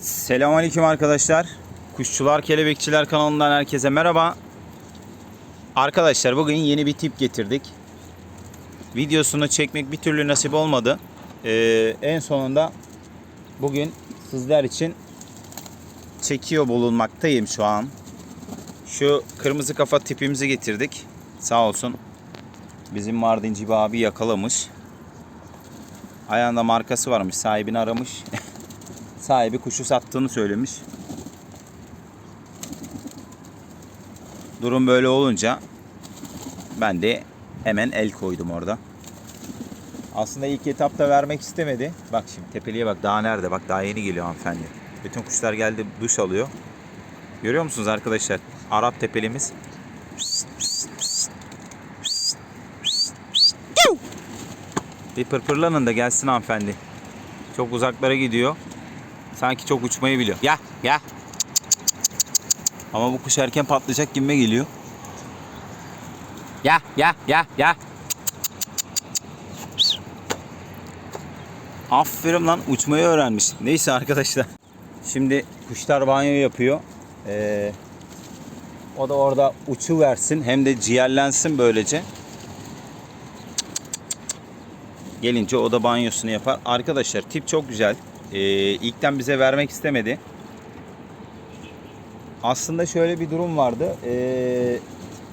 Selamünaleyküm arkadaşlar. Kuşçular Kelebekçiler kanalından herkese merhaba. Arkadaşlar bugün yeni bir tip getirdik. Videosunu çekmek bir türlü nasip olmadı. Ee, en sonunda bugün sizler için çekiyor bulunmaktayım şu an. Şu kırmızı kafa tipimizi getirdik. Sağ olsun. Bizim Mardinci bir yakalamış. Ayağında markası varmış. Sahibini aramış. sahibi kuşu sattığını söylemiş. Durum böyle olunca ben de hemen el koydum orada. Aslında ilk etapta vermek istemedi. Bak şimdi tepeliğe bak daha nerede? Bak daha yeni geliyor hanımefendi. Bütün kuşlar geldi duş alıyor. Görüyor musunuz arkadaşlar? Arap tepelimiz. Bir pırpırlanın da gelsin hanımefendi. Çok uzaklara gidiyor. Sanki çok uçmayı biliyor. Ya ya. Ama bu kuş erken patlayacak gibime geliyor. Ya ya ya ya. Aferin lan uçmayı öğrenmiş. Neyse arkadaşlar. Şimdi kuşlar banyo yapıyor. Ee, o da orada uçu versin hem de ciğerlensin böylece. Gelince o da banyosunu yapar. Arkadaşlar tip çok güzel. Ee, ilkten bize vermek istemedi. Aslında şöyle bir durum vardı. Ee,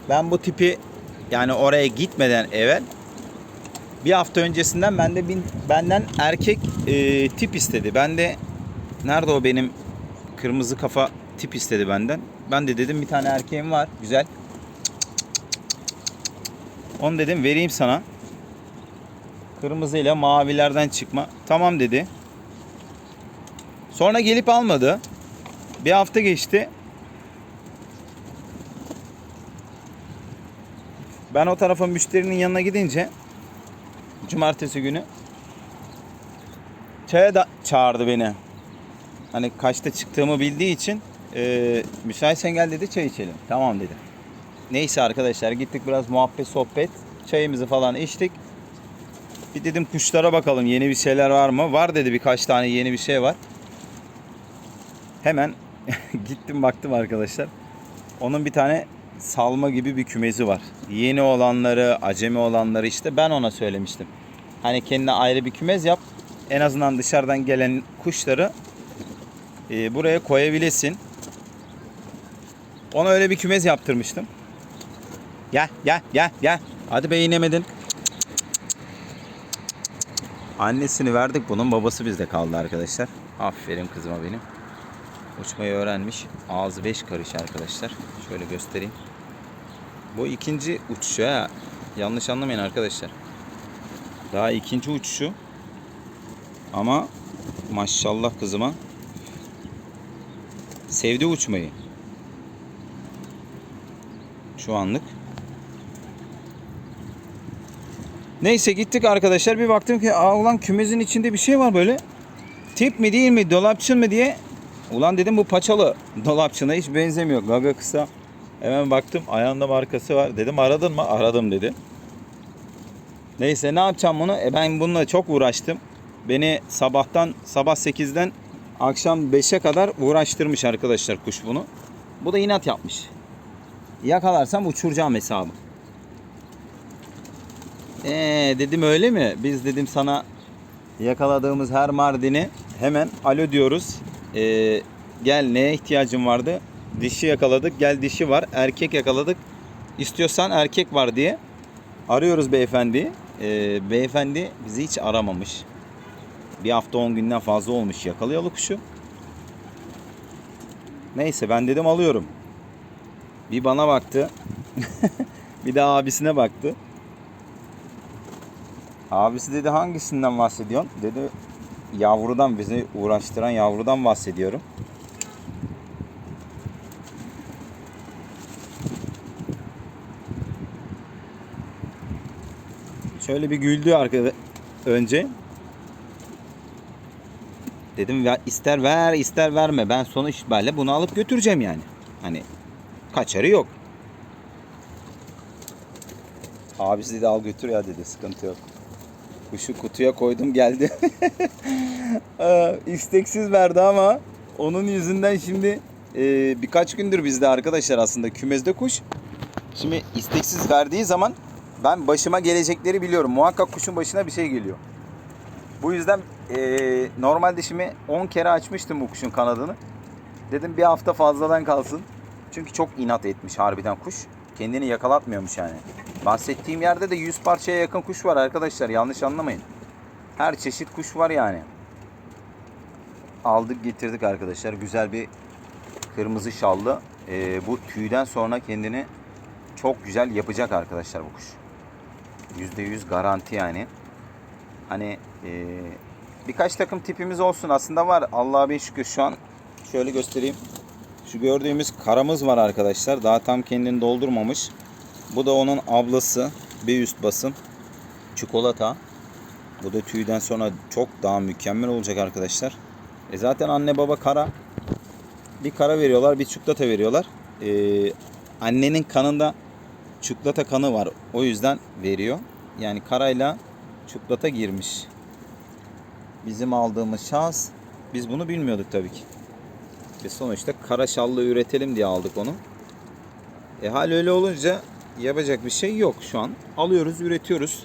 ben bu tipi yani oraya gitmeden evvel bir hafta öncesinden ben de bin, benden erkek e, tip istedi. Ben de nerede o benim kırmızı kafa tip istedi benden. Ben de dedim bir tane erkeğim var güzel. Onu dedim vereyim sana. Kırmızıyla mavilerden çıkma. Tamam dedi. Sonra gelip almadı. Bir hafta geçti. Ben o tarafa müşterinin yanına gidince cumartesi günü çaya da çağırdı beni. Hani kaçta çıktığımı bildiği için e, müsaitsen gel dedi çay içelim. Tamam dedi. Neyse arkadaşlar gittik biraz muhabbet sohbet. Çayımızı falan içtik. Bir dedim kuşlara bakalım yeni bir şeyler var mı? Var dedi birkaç tane yeni bir şey var. Hemen gittim baktım arkadaşlar. Onun bir tane salma gibi bir kümesi var. Yeni olanları, acemi olanları işte ben ona söylemiştim. Hani kendine ayrı bir kümes yap. En azından dışarıdan gelen kuşları e, buraya koyabilesin. Ona öyle bir kümes yaptırmıştım. Gel gel gel gel. Hadi beğenemedin. Annesini verdik bunun babası bizde kaldı arkadaşlar. Aferin kızıma benim. Uçmayı öğrenmiş. Ağzı beş karış arkadaşlar. Şöyle göstereyim. Bu ikinci uçuşu ha. Yanlış anlamayın arkadaşlar. Daha ikinci uçuşu. Ama maşallah kızıma. Sevdi uçmayı. Şu anlık. Neyse gittik arkadaşlar. Bir baktım ki ulan kümesin içinde bir şey var böyle. Tip mi değil mi dolapçın mı diye. Ulan dedim bu paçalı dolapçına hiç benzemiyor. Gaga kısa. Hemen baktım ayağında markası var. Dedim aradın mı? Aradım dedi. Neyse ne yapacağım bunu? E ben bununla çok uğraştım. Beni sabahtan sabah 8'den akşam 5'e kadar uğraştırmış arkadaşlar kuş bunu. Bu da inat yapmış. Yakalarsam uçuracağım hesabı. Ee dedim öyle mi? Biz dedim sana yakaladığımız her Mardin'i hemen alo diyoruz. Ee, gel neye ihtiyacın vardı? Dişi yakaladık. Gel dişi var. Erkek yakaladık. İstiyorsan erkek var diye arıyoruz beyefendi. Ee, beyefendi bizi hiç aramamış. Bir hafta 10 günden fazla olmuş yakalayalı kuşu. Neyse ben dedim alıyorum. Bir bana baktı. bir de abisine baktı. Abisi dedi hangisinden bahsediyorsun? Dedi yavrudan bizi uğraştıran yavrudan bahsediyorum. Şöyle bir güldü arkada önce. Dedim ya ister ver ister verme ben sonuç itibariyle bunu alıp götüreceğim yani. Hani kaçarı yok. Abisi dedi al götür ya dedi sıkıntı yok. Kuşu kutuya koydum geldi. Aa, İsteksiz verdi ama Onun yüzünden şimdi e, birkaç gündür bizde arkadaşlar aslında kümezde kuş. Şimdi isteksiz verdiği zaman ben başıma gelecekleri biliyorum. Muhakkak kuşun başına bir şey geliyor. Bu yüzden e, normalde şimdi 10 kere açmıştım bu kuşun kanadını. Dedim bir hafta fazladan kalsın. Çünkü çok inat etmiş harbiden kuş. Kendini yakalatmıyormuş yani. Bahsettiğim yerde de 100 parçaya yakın kuş var arkadaşlar. Yanlış anlamayın. Her çeşit kuş var yani. Aldık getirdik arkadaşlar. Güzel bir kırmızı şallı. Ee, bu tüyden sonra kendini çok güzel yapacak arkadaşlar bu kuş. %100 garanti yani. Hani ee, birkaç takım tipimiz olsun aslında var. Allah'a bin şükür şu an şöyle göstereyim. Şu gördüğümüz karamız var arkadaşlar. Daha tam kendini doldurmamış. Bu da onun ablası. Bir üst basım. Çikolata. Bu da tüyden sonra çok daha mükemmel olacak arkadaşlar. E zaten anne baba kara. Bir kara veriyorlar, bir çikolata veriyorlar. Ee, annenin kanında çikolata kanı var. O yüzden veriyor. Yani karayla çikolata girmiş. Bizim aldığımız şans biz bunu bilmiyorduk tabii ki. Ve sonuçta kara şallı üretelim diye aldık onu. E hal öyle olunca yapacak bir şey yok şu an. Alıyoruz, üretiyoruz.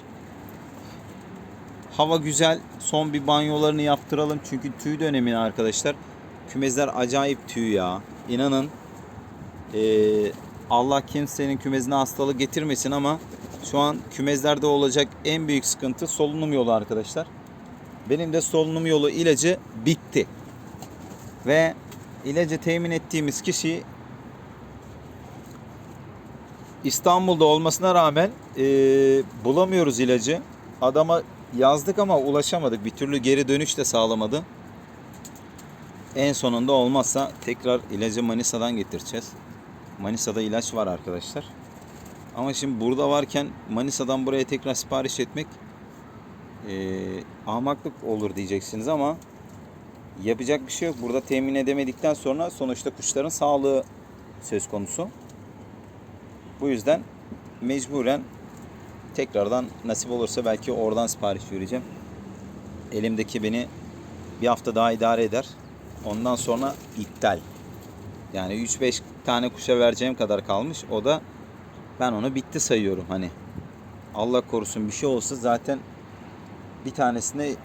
Hava güzel. Son bir banyolarını yaptıralım. Çünkü tüy dönemi arkadaşlar. Kümezler acayip tüy ya. İnanın. Ee, Allah kimsenin kümezine hastalık getirmesin ama şu an kümezlerde olacak en büyük sıkıntı solunum yolu arkadaşlar. Benim de solunum yolu ilacı bitti. Ve ilacı temin ettiğimiz kişi İstanbul'da olmasına rağmen e, bulamıyoruz ilacı. Adama yazdık ama ulaşamadık. Bir türlü geri dönüş de sağlamadı. En sonunda olmazsa tekrar ilacı Manisa'dan getireceğiz. Manisa'da ilaç var arkadaşlar. Ama şimdi burada varken Manisa'dan buraya tekrar sipariş etmek e, ahmaklık olur diyeceksiniz ama yapacak bir şey yok. Burada temin edemedikten sonra sonuçta kuşların sağlığı söz konusu. Bu yüzden mecburen tekrardan nasip olursa belki oradan sipariş vereceğim. Elimdeki beni bir hafta daha idare eder. Ondan sonra iptal. Yani 3-5 tane kuşa vereceğim kadar kalmış. O da ben onu bitti sayıyorum hani. Allah korusun bir şey olsa zaten bir tanesini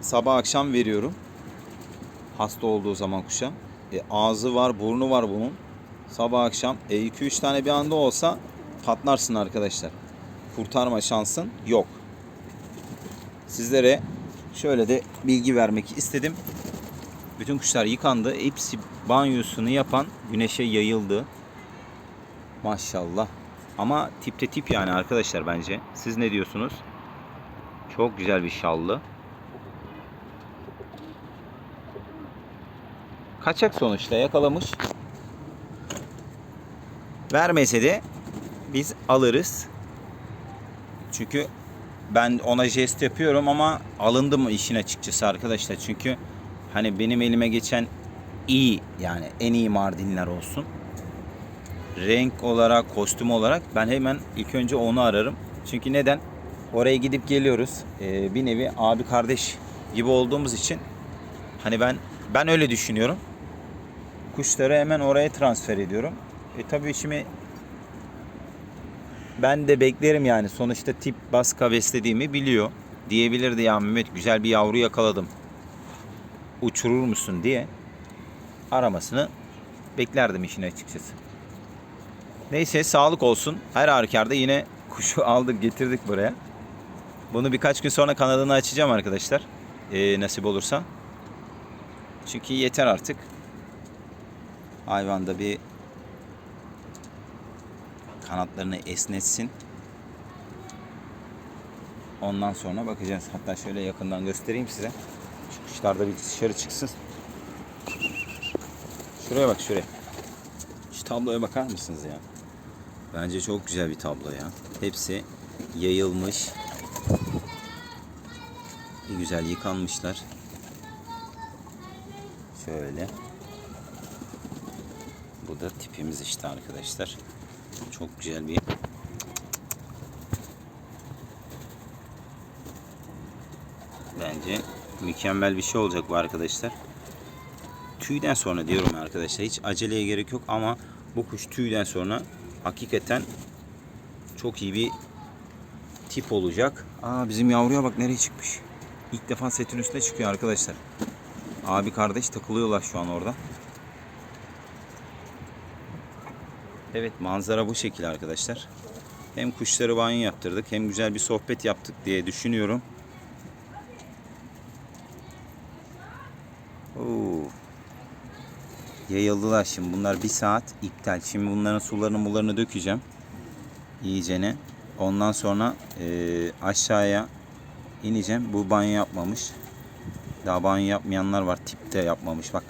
sabah akşam veriyorum. Hasta olduğu zaman kuşa. E, ağzı var, burnu var bunun. Sabah akşam 2-3 tane bir anda olsa patlarsın arkadaşlar. Kurtarma şansın yok. Sizlere şöyle de bilgi vermek istedim. Bütün kuşlar yıkandı. Hepsi banyosunu yapan güneşe yayıldı. Maşallah. Ama tipte tip yani arkadaşlar bence. Siz ne diyorsunuz? Çok güzel bir şallı. Kaçak sonuçta yakalamış. Vermese de biz alırız. Çünkü ben ona jest yapıyorum ama alındım işin açıkçası arkadaşlar. Çünkü hani benim elime geçen iyi yani en iyi Mardinler olsun. Renk olarak, kostüm olarak ben hemen ilk önce onu ararım. Çünkü neden? Oraya gidip geliyoruz. Ee, bir nevi abi kardeş gibi olduğumuz için hani ben ben öyle düşünüyorum. Kuşları hemen oraya transfer ediyorum. E tabii şimdi ben de beklerim yani. Sonuçta tip baska beslediğimi biliyor. Diyebilirdi ya Mehmet güzel bir yavru yakaladım. Uçurur musun diye aramasını beklerdim işin açıkçası. Neyse sağlık olsun. Her halükarda yine kuşu aldık getirdik buraya. Bunu birkaç gün sonra kanadını açacağım arkadaşlar. Ee, nasip olursa. Çünkü yeter artık. Hayvanda bir kanatlarını esnetsin. Ondan sonra bakacağız. Hatta şöyle yakından göstereyim size. Şu kuşlar da bir dışarı çıksın. Şuraya bak şuraya. Şu tabloya bakar mısınız ya? Bence çok güzel bir tablo ya. Hepsi yayılmış. Güzel yıkanmışlar. Şöyle. Bu da tipimiz işte arkadaşlar. Çok güzel bir Bence mükemmel bir şey olacak bu arkadaşlar. tüyden sonra diyorum arkadaşlar hiç aceleye gerek yok ama bu kuş tüyden sonra hakikaten çok iyi bir tip olacak. Aa bizim yavruya bak nereye çıkmış. İlk defa setin üstüne çıkıyor arkadaşlar. Abi kardeş takılıyorlar şu an orada. Evet manzara bu şekil arkadaşlar. Hem kuşları banyo yaptırdık hem güzel bir sohbet yaptık diye düşünüyorum. Oo. Yayıldılar şimdi. Bunlar bir saat iptal. Şimdi bunların sularını mularını dökeceğim. İyicene. Ondan sonra eee, aşağıya ineceğim. Bu banyo yapmamış. Daha banyo yapmayanlar var. Tipte yapmamış bak.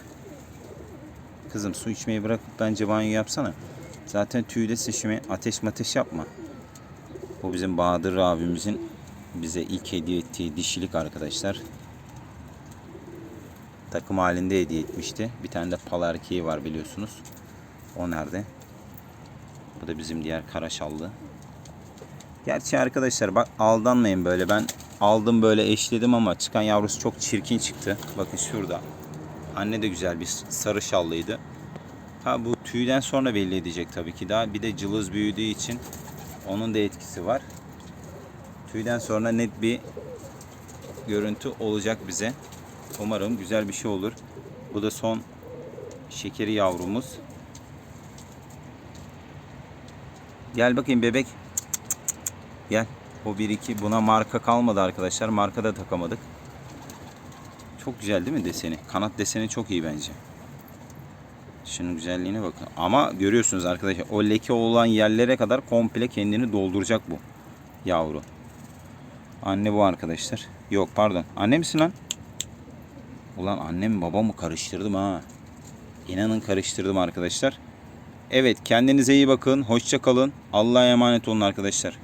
Kızım su içmeyi bırakıp bence banyo yapsana. Zaten tüyde şimdi ateş mateş yapma. Bu bizim Bahadır abimizin bize ilk hediye ettiği dişilik arkadaşlar. Takım halinde hediye etmişti. Bir tane de pal erkeği var biliyorsunuz. O nerede? Bu da bizim diğer karaşallı. Gerçi arkadaşlar bak aldanmayın böyle. Ben aldım böyle eşledim ama çıkan yavrusu çok çirkin çıktı. Bakın şurada. Anne de güzel bir sarı şallıydı. Ha bu tüyden sonra belli edecek tabii ki daha. Bir de cılız büyüdüğü için onun da etkisi var. Tüyden sonra net bir görüntü olacak bize. Umarım güzel bir şey olur. Bu da son şekeri yavrumuz. Gel bakayım bebek. Gel. O 1 2 buna marka kalmadı arkadaşlar. Marka da takamadık. Çok güzel değil mi deseni? Kanat deseni çok iyi bence. Şunun güzelliğine bakın. Ama görüyorsunuz arkadaşlar o leke olan yerlere kadar komple kendini dolduracak bu yavru. Anne bu arkadaşlar. Yok pardon. Anne misin lan? Ulan annem babamı karıştırdım ha. İnanın karıştırdım arkadaşlar. Evet kendinize iyi bakın. Hoşça kalın. Allah'a emanet olun arkadaşlar.